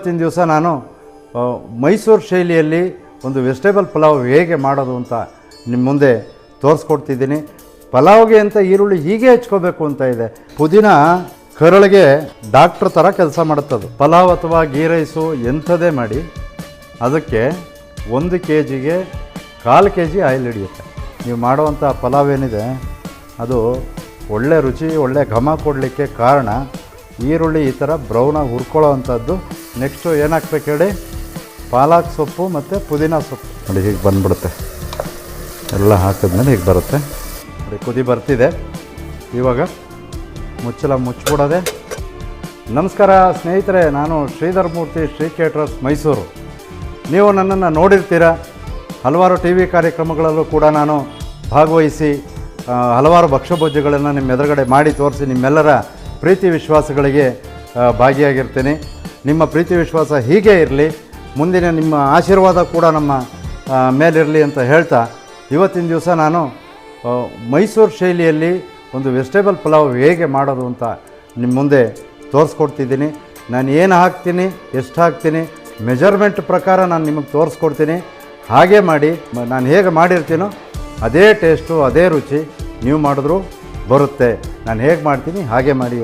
ಇವತ್ತಿನ ದಿವಸ ನಾನು ಮೈಸೂರು ಶೈಲಿಯಲ್ಲಿ ಒಂದು ವೆಜಿಟೇಬಲ್ ಪಲಾವ್ ಹೇಗೆ ಮಾಡೋದು ಅಂತ ನಿಮ್ಮ ಮುಂದೆ ತೋರಿಸ್ಕೊಡ್ತಿದ್ದೀನಿ. ಪಲಾವ್ಗೆ ಅಂತ ಈರುಳ್ಳಿ ಹೀಗೆ ಹೆಚ್ಕೋಬೇಕು ಅಂತ ಇದೆ. ಪುದೀನ ಕರಳಿಗೆ ಡಾಕ್ಟ್ರ್ ಥರ ಕೆಲಸ ಮಾಡುತ್ತದು. ಪಲಾವ್ ಅಥವಾ ಗೀ ರೈಸು ಎಂಥದೇ ಮಾಡಿ, ಅದಕ್ಕೆ ಒಂದು ಕೆ ಜಿಗೆ ಕಾಲು ಕೆ ಜಿ ಆಯಿಲ್ ಹಿಡಿಯುತ್ತೆ. ನೀವು ಮಾಡುವಂಥ ಪಲಾವ್ ಏನಿದೆ, ಅದು ಒಳ್ಳೆ ರುಚಿ, ಒಳ್ಳೆ ಘಮ ಕೊಡಲಿಕ್ಕೆ ಕಾರಣ ಈರುಳ್ಳಿ ಈ ಥರ ಬ್ರೌನಾಗಿ ಹುರ್ಕೊಳ್ಳೋ ಅಂಥದ್ದು. ನೆಕ್ಸ್ಟು ಏನಾಗ್ಬೇಕು ಹೇಳಿ? ಪಾಲಕ್ ಸೊಪ್ಪು ಮತ್ತು ಪುದೀನ ಸೊಪ್ಪು. ನೋಡಿ ಹೀಗೆ ಬಂದ್ಬಿಡುತ್ತೆ. ಎಲ್ಲ ಹಾಕಿದ್ಮೇಲೆ ಹೀಗೆ ಬರುತ್ತೆ. ನೋಡಿ ಕುದಿ ಬರ್ತಿದೆ. ಇವಾಗ ಮುಚ್ಚಲ ಮುಚ್ಚಿಬಿಡೋದೆ ನಮಸ್ಕಾರ ಸ್ನೇಹಿತರೆ, ನಾನು ಶ್ರೀಧರ್ ಮೂರ್ತಿ, ಶ್ರೀ ಕೇಟ್ರಸ್ ಮೈಸೂರು. ನೀವು ನನ್ನನ್ನು ನೋಡಿರ್ತೀರ? ಹಲವಾರು ಟಿ ವಿ ಕಾರ್ಯಕ್ರಮಗಳಲ್ಲೂ ಕೂಡ ನಾನು ಭಾಗವಹಿಸಿ ಹಲವಾರು ಭಕ್ಷ್ಯಭೋಜ್ಯಗಳನ್ನು ನಿಮ್ಮ ಎದುರುಗಡೆ ಮಾಡಿ ತೋರಿಸಿ ನಿಮ್ಮೆಲ್ಲರ ಪ್ರೀತಿ ವಿಶ್ವಾಸಗಳಿಗೆ ಭಾಗಿಯಾಗಿರ್ತೇನೆ. ನಿಮ್ಮ ಪ್ರೀತಿ ವಿಶ್ವಾಸ ಹೀಗೆ ಇರಲಿ, ಮುಂದಿನ ನಿಮ್ಮ ಆಶೀರ್ವಾದ ಕೂಡ ನಮ್ಮ ಮೇಲಿರಲಿ ಅಂತ ಹೇಳ್ತಾ, ಇವತ್ತಿನ ದಿವಸ ನಾನು ಮೈಸೂರು ಶೈಲಿಯಲ್ಲಿ ಒಂದು ವೆಜಿಟೇಬಲ್ ಪಲಾವ್ ಹೇಗೆ ಮಾಡೋದು ಅಂತ ನಿಮ್ಮ ಮುಂದೆ ತೋರಿಸ್ಕೊಡ್ತಿದ್ದೀನಿ. ನಾನು ಏನು ಹಾಕ್ತೀನಿ, ಎಷ್ಟು ಹಾಕ್ತೀನಿ, ಮೆಜರ್ಮೆಂಟ್ ಪ್ರಕಾರ ನಾನು ನಿಮಗೆ ತೋರಿಸ್ಕೊಡ್ತೀನಿ. ಹಾಗೆ ಮಾಡಿ ನಾನು ಹೇಗೆ ಮಾಡಿರ್ತೀನೋ ಅದೇ ಟೇಸ್ಟು, ಅದೇ ರುಚಿ ನೀವು ಮಾಡಿದ್ರು ಬರುತ್ತೆ. ನಾನು ಹೇಗೆ ಮಾಡ್ತೀನಿ, ಹಾಗೆ ಮಾಡಿ